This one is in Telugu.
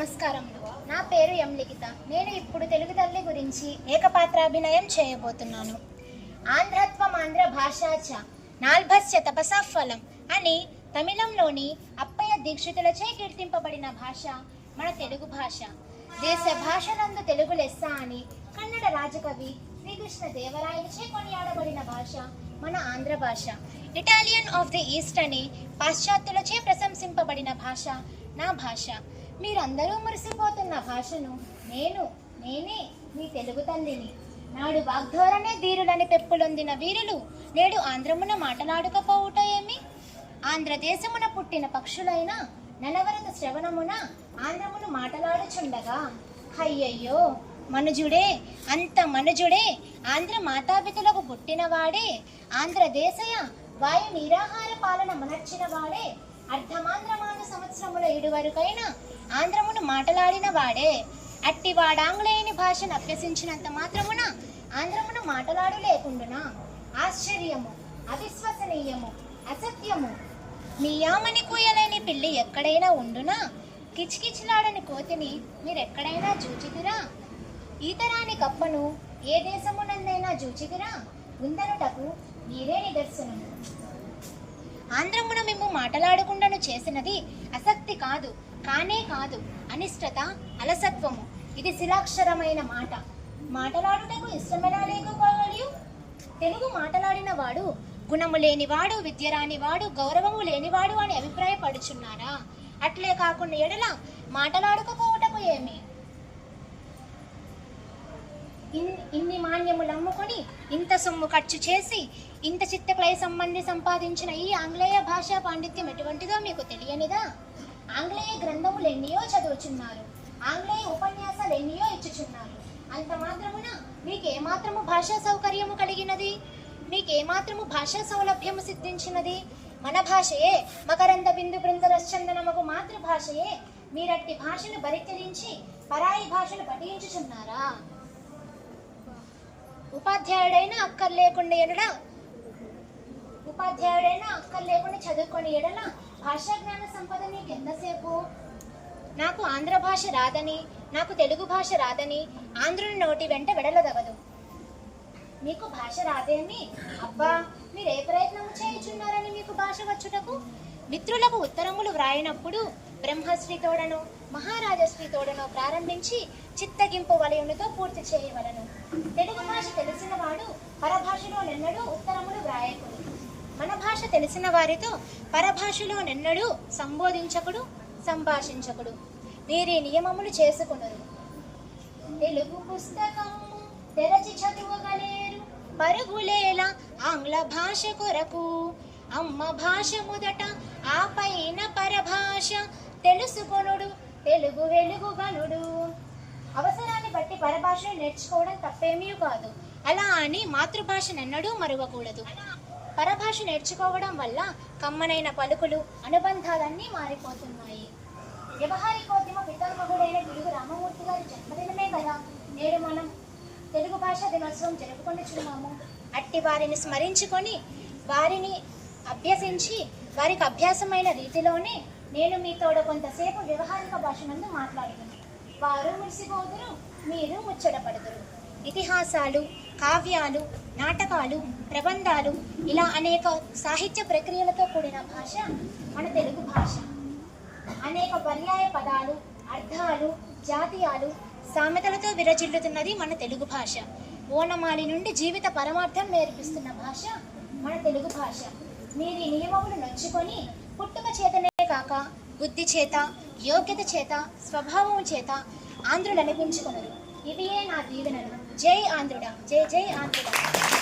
నమస్కారములు నా పేరు ఎం లిఖిత నేను ఇప్పుడు తెలుగు తల్లి గురించి ఏకపాత్రాభినయం చేయబోతున్నాను. ఆంధ్రత్వం ఆంధ్ర భాషాచ నాల్భస్య తపసా ఫలం అని తమిళంలోని అప్పయ్య దీక్షితులచే కీర్తింపబడిన భాష మన తెలుగు భాష. దేశ భాషలందు తెలుగు లెస్స అని కన్నడ రాజకవి శ్రీకృష్ణ దేవరాయలచే కొనియాడబడిన భాష మన ఆంధ్ర భాష. ఇటాలియన్ ఆఫ్ ది ఈస్ట్ అని పాశ్చాత్యులచే ప్రశంసింపబడిన భాష నా భాష. మీరందరూ మురిసిపోతున్న భాషను నేను నేనే మీ తెలుగు తల్లిని నాడు వాగ్ధోరణే ధీరులని పెప్పులొందిన వీరులు నేడు ఆంధ్రమున మాటలాడకపోవుట ఏమి? ఆంధ్రదేశమున పుట్టిన పక్షులైన ననవరత శ్రవణమున ఆంధ్రమును మాటలాడుచుండగా అయ్యయ్యో! మనుజుడే అంత మనుజుడే ఆంధ్ర మాతాపితులకు పుట్టినవాడే ఆంధ్రదేశయ వాయు నిరాహార పాలన మనర్చిన వాడే అర్ధమాంధ్రమాన సంవత్సరముల ఇడువరకైన ఆంధ్రమును మాటలాడిన వాడే. అట్టి వాడాంగ్లేయుని భాషను అభ్యసించినంత మాత్రమున ఆంధ్రమును మాటలాడు లేకుండునా? ఆశ్చర్యము అవిశ్వసనీయము అసత్యము. మీయామని కూయలేని పిల్లి ఎక్కడైనా ఉండునా? కిచకిచలాడని కోతిని మీరెక్కడైనా చూచితిరా ఈతరాని కప్పను ఏ దేశమునందైనా చూచితిరా ఉందనుటకు మీరే నిదర్శనము ఆంధ్రమున మేము మాటలాడకుండాను చేసినది అసక్తి కాదు. కానే కాదు అనిష్టత అలసత్వము. ఇది శిలాక్షరమైన మాట. మాటలాడుటకు ఇష్టమెలా తెలుగు మాటలాడిన వాడు గుణము లేనివాడు విద్య రానివాడు గౌరవము లేనివాడు అని అభిప్రాయపడుచున్నారా అట్లే కాకుండా ఎడల మాటలాడకపోవటకు ఏమి? ఇన్ని మాన్యములు అమ్ముకొని ఇంత సొమ్ము ఖర్చు చేసి ఇంత చిత్తక్లయ సంబంధి సంపాదించిన ఈ ఆంగ్లేయ భాషా పాండిత్యం ఎటువంటిదో మీకు తెలియనిదా? ఆంగ్లేయ గ్రంథములు ఎన్నయో చదువుచున్నారు. ఆంగ్లేయ ఉపన్యాసాలు ఎన్నయో ఇచ్చుచున్నారు. అంత మాత్రమున మీకు ఏమాత్రము భాషా సౌకర్యము కలిగినది? మీకు ఏమాత్రము భాషా సౌలభ్యము సిద్ధించినది? మన భాషయే మకరంద బిందు బృందరశ్చందనమగు మాతృభాషయే. మీరట్టి భాషను పరిత్యజించి పరాయి భాషను పఠించుచున్నారా? ఉపాధ్యాయుడైనా అక్కర్ లేకుండా ఎడల ఉపాధ్యాయుడైనా అక్కర్ లేకుండా చదువుకొని ఎడల భాషా జ్ఞాన సంపద నీకు ఎంతసేపు? నాకు ఆంధ్ర భాష రాదని నాకు తెలుగు భాష రాదని ఆంధ్రుని నోటి వెంట వెడలదగదు మీకు భాష రాదేమి అబ్బా మీరు ఏ ప్రయత్నము చేయుచున్నారని మీకు భాష వచ్చుటకు? మిత్రులకు ఉత్తరములు వ్రాయినప్పుడు బ్రహ్మశ్రీతోడను మహారాజశ్రీతోడను ప్రారంభించి చిత్తగింపు వలయములతో పూర్తి చేయవలను. తెలుగు భాష తెలిసిన వాడు పరభాషలో నిన్నడూ ఉత్తరములు వ్రాయకుడు మన భాష తెలిసిన వారితో పరభాషలో నిన్నడూ సంబోధించకుడు సంభాషించకుడు. వీరి నియమములు చేసుకునరు. తెలుగు పుస్తకము తెరచి చదువగలేరు. పరుగులేలా ఆంగ్ల భాష కొరకు. అమ్మ భాష మొదట ఆ పైన పరభాష తెలుసుకొనుడు తెలుగు వెలుగుగనుడు. అవసరాన్ని బట్టి పరభాషను నేర్చుకోవడం తప్పేమీ కాదు. అలా అని మాతృభాష నెన్నడూ మరువకూడదు. పరభాష నేర్చుకోవడం వల్ల కమ్మనైన పలుకులు అనుబంధాలన్నీ మారిపోతున్నాయి. వ్యవహారికోద్యమ పితామహుడైన పిలుగు రామమూర్తి గారి జన్మదినమే కదా. నేడు మనం తెలుగు భాషా దినోత్సవం జరుపుకుంటున్నాము అట్టి వారిని స్మరించుకొని వారిని అభ్యసించి వారికి అభ్యాసమైన రీతిలోనే నేను మీతోడ కొంతసేపు వ్యవహారిక భాష నందు మాట్లాడుతున్నాను వారు మురిసిపోదురు మీరు ముచ్చటపడదురు. ఇతిహాసాలు కావ్యాలు నాటకాలు ప్రబంధాలు ఇలా అనేక సాహిత్య ప్రక్రియలతో కూడిన భాష మన తెలుగు భాష. అనేక పర్యాయ పదాలు అర్థాలు జాతీయాలు సామెతలతో విరజిల్లుతున్నది మన తెలుగు భాష. ఓనమాలి నుండి జీవిత పరమార్థం నేర్పిస్తున్న భాష మన తెలుగు భాష. మీరు నియమములు నొచ్చుకొని పుట్టుక చేతనే కాక బుద్ధి చేత యోగ్యత చేత స్వభావం చేత ఆంధ్రులు అనిపించుకున్నారు ఇవియే నా దీవెనలు. జై ఆంధ్రుడ. జై జై ఆంధ్రుడ.